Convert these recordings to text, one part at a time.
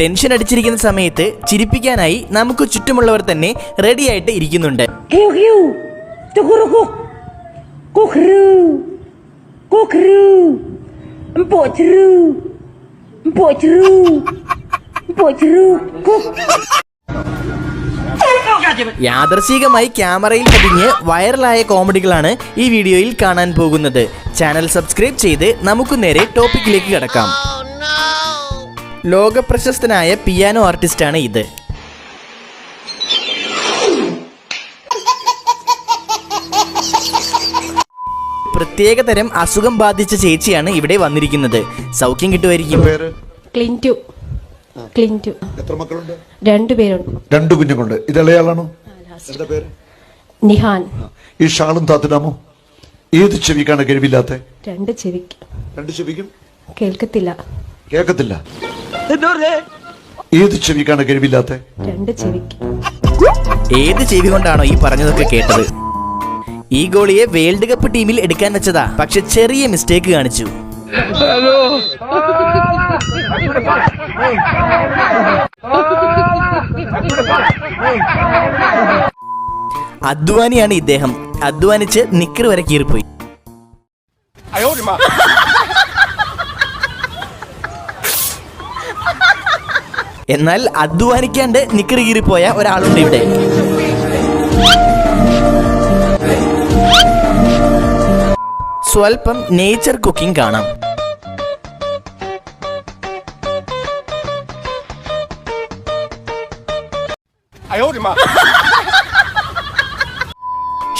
Tension അടിച്ചിരിക്കുന്ന സമയത്ത് ചിരിപ്പിക്കാനായി നമുക്ക് ചുറ്റുമുള്ളവർ തന്നെ റെഡിയായിട്ട് ഇരിക്കുന്നുണ്ട്. യാദർശികമായി ക്യാമറയിൽ പതിഞ്ഞ് വൈറലായ കോമഡികളാണ് ഈ വീഡിയോയിൽ കാണാൻ പോകുന്നത്. ചാനൽ സബ്സ്ക്രൈബ് ചെയ്ത് നമുക്ക് നേരെ ടോപ്പിക്കിലേക്ക് കടക്കാം. ലോക പ്രശസ്തനായ പിയാനോ ആർട്ടിസ്റ്റാണ് ഇത്. പ്രത്യേക തരം അസുഖം ബാധിച്ച ചേച്ചിയാണ് ഇവിടെ വന്നിരിക്കുന്നത്. സൗഖ്യം കിട്ടുമായിരിക്കും. പേര്? ക്ലിന്റു. ക്ലിന്റു. എത്ര മക്കളുണ്ട്? രണ്ടുപേരുണ്ട് രണ്ട് കുഞ്ഞുങ്ങളുണ്ട്. ഇത് ഇളയാളാണോ? എന്താ പേര്? നിഹാൻ. ഈ ഷാളും താത്തിനാമോ? ഏത് ചെവിക്കാണ് കഴിവില്ലാത്ത? രണ്ട് ചെവിക്ക്. രണ്ട് ചെവിക്കും? കേൾക്കത്തില്ല. കേക്കത്തില്ല ഏത് ചെവിക്കാണ് കഴിവില്ലാത്ത? രണ്ട് ചെവിക്ക്. ഏത് ചെവി കൊണ്ടാണോ ഈ പറഞ്ഞതൊക്കെ കേട്ടത്? ഈ ഗോളിയെ വേൾഡ് കപ്പ് ടീമിൽ എടുക്കാൻ വെച്ചതാ. പക്ഷെ ചെറിയ മിസ്റ്റേക്ക് കാണിച്ചു. അധ്വാനിയാണ് ഇദ്ദേഹം. അധ്വാനിച്ച് നിക്കർ വരെ കീറിപ്പോയി. എന്നാൽ അധ്വാനിക്കാണ്ട് നിക്കർ കീറിപ്പോയ ഒരാളുണ്ട് ഇവിടെ. സ്വൽപ്പം നേച്ചർ കുക്കിംഗ് കാണാം.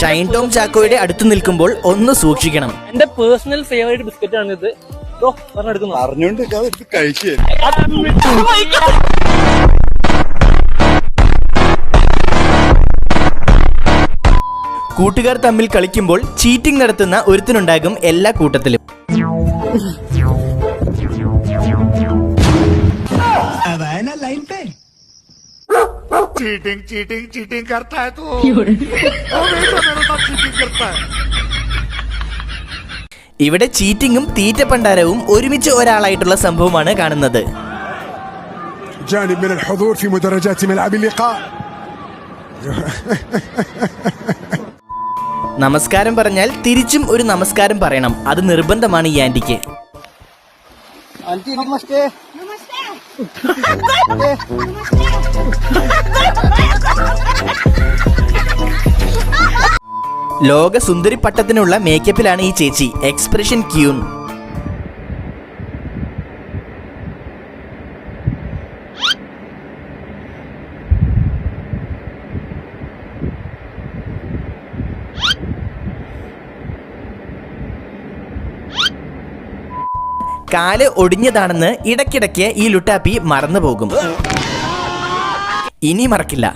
ഷൈൻ ടോം ചാക്കോയുടെ അടുത്ത് നിൽക്കുമ്പോൾ ഒന്ന് സൂക്ഷിക്കണം. എന്റെ പേഴ്സണൽ ഫേവറേറ്റ് ബിസ്ക്കറ്റ് ആണ് ഇത് പറഞ്ഞെടുക്കുന്നു അറിഞ്ഞോണ്ട് കഴിച്ചു കൂട്ടുകാർ തമ്മിൽ കളിക്കുമ്പോൾ ചീറ്റിംഗ് നടത്തുന്ന ഒരുത്തനുണ്ടാകും എല്ലാ കൂട്ടത്തിലും चीटिंग चीटिंग चीटिंग करता है तू हमेशा मेरे साथ चीटिंग करता है ഇവിടെ ചീറ്റിങ്ങും തീറ്റപ്പണ്ടാരവും ഒരുമിച്ച് ഒരാളായിട്ടുള്ള സംഭവമാണ് കാണുന്നത് جانب من الحضور في مدرجات ملعب اللقاء നമസ്കാരം പറഞ്ഞാൽ തിരിച്ചും ഒരു നമസ്കാരം പറയണം അത് നിർബന്ധമാണ് ഈ ആന്റിക്ക് ലോക സുന്ദരി പട്ടത്തിനുള്ള മേക്കപ്പിലാണ് ഈ ചേച്ചി. എക്സ്പ്രഷൻ ക്യൂൺ കാൽ ഒടിഞ്ഞതാണെന്ന് ഇടയ്ക്കിടയ്ക്ക് ഈ ലുട്ടാപ്പി മറന്നു പോകും ഇനി മറക്കില്ല.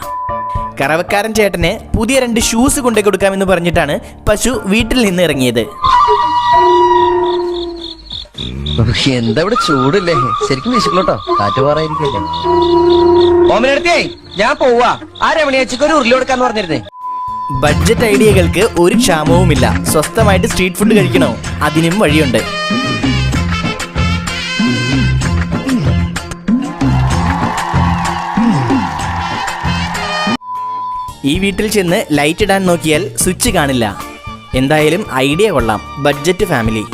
കറവക്കാരൻ ചേട്ടന് പുതിയ രണ്ട് ഷൂസ് കൊണ്ടു കൊടുക്കാമെന്ന് പറഞ്ഞിട്ടാണ് പശു വീട്ടിൽ നിന്ന് ഇറങ്ങിയത്. എന്താ ഇവിടെ ചൂടില്ലേ? ശരിക്കും വീശിക്കലോട്ടോ. കാറ്റ് പാറായിരിക്കല്ലേ ഓമനടുത്തേ ഞാൻ പോവാ. ആ രമണിയാച്ചിക്ക് ഒരു ഉരുളി കൊടുക്കാന്ന് പറഞ്ഞിരുന്നേ. ബഡ്ജറ്റ് ഐഡിയകൾക്ക് ഒരു ക്ഷാമവുമില്ല. സ്വസ്ഥമായിട്ട് സ്ട്രീറ്റ് ഫുഡ് കഴിക്കണോ? അതിനും വഴിയുണ്ട്. ഈ വീട്ടിൽ ചെന്ന് ലൈറ്റ് ഇടാൻ നോക്കിയാൽ സ്വിച്ച് കാണില്ല. എന്തായാലും ഐഡിയ കൊള്ളാം. ബഡ്ജറ്റ് ഫാമിലി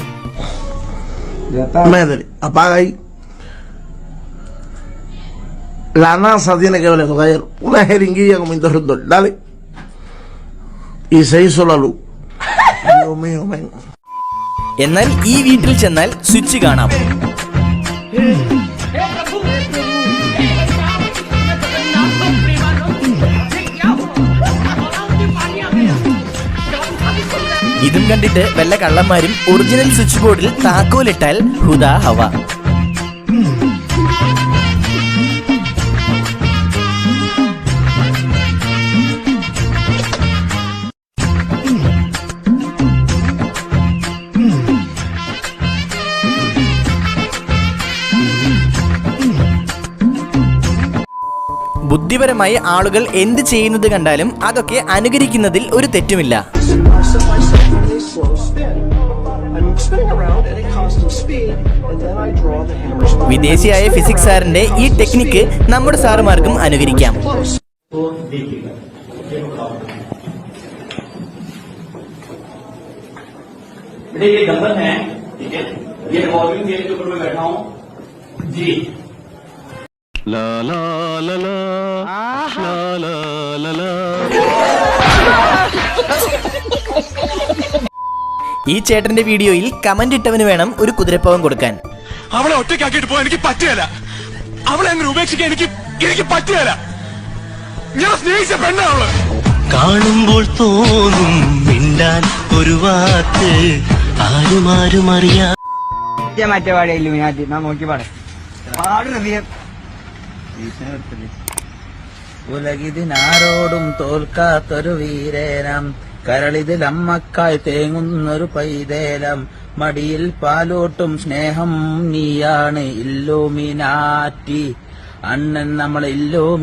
എന്നാൽ ഈ വീട്ടിൽ ചെന്നാൽ സ്വിച്ച് കാണാം. ഇതും കണ്ടിട്ട് വല്ല കള്ളന്മാരും ഒറിജിനൽ സ്വിച്ച് ബോർഡിൽ താക്കോലിട്ടാൽ ഹുദാ ഹവ. ബുദ്ധിപരമായി ആളുകൾ എന്ത് ചെയ്യുന്നത് കണ്ടാലും അതൊക്കെ അനുകരിക്കുന്നതിൽ ഒരു തെറ്റുമില്ല. spinning around at a constant speed, and then I draw the hammer's വിദേശിയായ physics സാറിന്റെ ഈ ടെക്നിക്ക് നമ്മുടെ സാറുമാർക്കും അനുകരിക്കാം close. बेटे ये गबन है ठीक है ये रिवॉल्विंग गेयर के ऊपर मैं बैठा हूँ जी ഈ ചേട്ടന്റെ വീഡിയോയിൽ കമന്റ് ഇട്ടവന് വേണം ഒരു കുതിരപ്പവൻ കൊടുക്കാൻ. അവളെ ഒറ്റയ്ക്കാക്കിയിട്ട് പോകാൻ എനിക്ക് പറ്റുകയില്ല. അവളെ അങ്ങനെ ഉപേക്ഷിക്കാൻ എനിക്ക് എനിക്ക് പറ്റുകയില്ല. ഞാൻ സ്നേഹിച്ച പെണ്ണാ അവൾ. കാണുമ്പോൾ തോന്നും മിണ്ടാൻ ഒരു വാക്ക് ആരും ആരും അറിയാ മറ്റേ പാടിയ ഇല്ലുമിനാറ്റി. നാ നോക്കി പാടെ. ഉലകിതിനാരോടും തോൽക്കാത്തൊരു വീരേനം. കരളിതിൽ അമ്മക്കായി തേങ്ങുന്നൊരു പൈതേലം. മടിയിൽ പാലോട്ടും സ്നേഹം നീയാണ് ഇല്ലുമിനാറ്റി. അണ്ണൻ നമ്മളെ ഇല്ലോ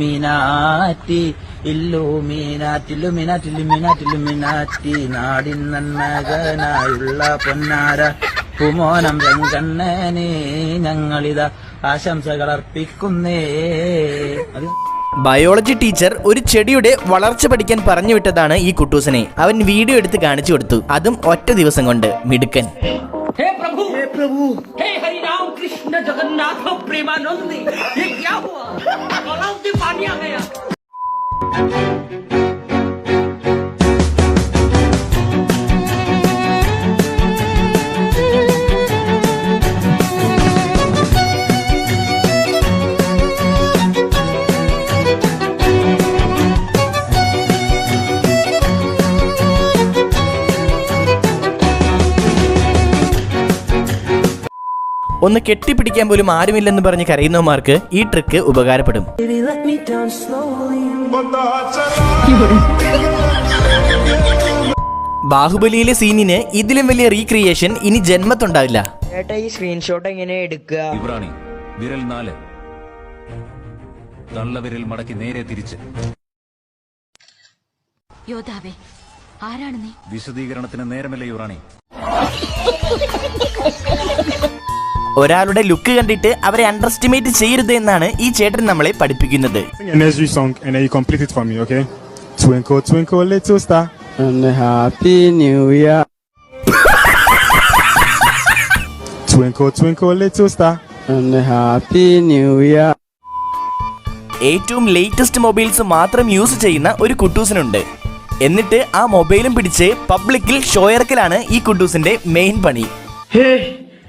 ഇല്ലുമിനാറ്റി മീനാറ്റി നാടിൻ നന്മകനായുള്ള പൊന്നാര. കുമോനം രംഗണ്ണനെ ഞങ്ങളിതാ ആശംസകൾ അർപ്പിക്കുന്നേ ബയോളജി ടീച്ചർ ഒരു ചെടിയുടെ വളർച്ച പഠിക്കാൻ പറഞ്ഞു വിട്ടതാണ് ഈ കുട്ടൂസനെ. അവൻ വീഡിയോ എടുത്ത് കാണിച്ചു കൊടുത്തു. അതും ഒറ്റ ദിവസം കൊണ്ട്. മിടുക്കൻ. हे ഒന്ന് കെട്ടിപ്പിടിക്കാൻ പോലും ആരുമില്ലെന്ന് പറഞ്ഞ് കരയുന്നവന്മാർക്ക് ഈ ട്രിക്ക് ഉപകാരപ്പെടും. ബാഹുബലിയിലെ സീനിന് ഇതിലും വലിയ റീക്രിയേഷൻ ഇനി ജന്മത്തുണ്ടാവില്ല. ചേട്ടാ ഈ സ്ക്രീൻഷോട്ട് എങ്ങനെ എടുക്കുക? ഇബ്രാണി വിരൽ നാല്. തള്ളവിരൽ മടക്കി നേരെ തിരിച്ച്. യോദ്ധാവേ ആരാണ് നീ? വിശദീകരണത്തിന് നേരമല്ലേ യുറാണി ഒരാളുടെ ലുക്ക് കണ്ടിട്ട് അവരെ അണ്ടർസ്റ്റിമേറ്റ് ചെയ്യരുത് എന്നാണ് ഈ ചേട്ടൻ നമ്മളെ പഠിപ്പിക്കുന്നത് Sing a nursery song and then you complete it for me, okay? Twinkle, twinkle, little star. And happy new year. twinkle, twinkle, little star. And happy new year. ഏറ്റവും ലേറ്റസ്റ്റ് മൊബൈൽസ് മാത്രം use ചെയ്യുന്ന ഒരു കുട്ടൂസിനുണ്ട് എന്നിട്ട് ആ മൊബൈലും പിടിച്ച് പബ്ലിക്കിൽ ഷോയറക്കലാണ് ഈ കുട്ടൂസിന്റെ മെയിൻ പണി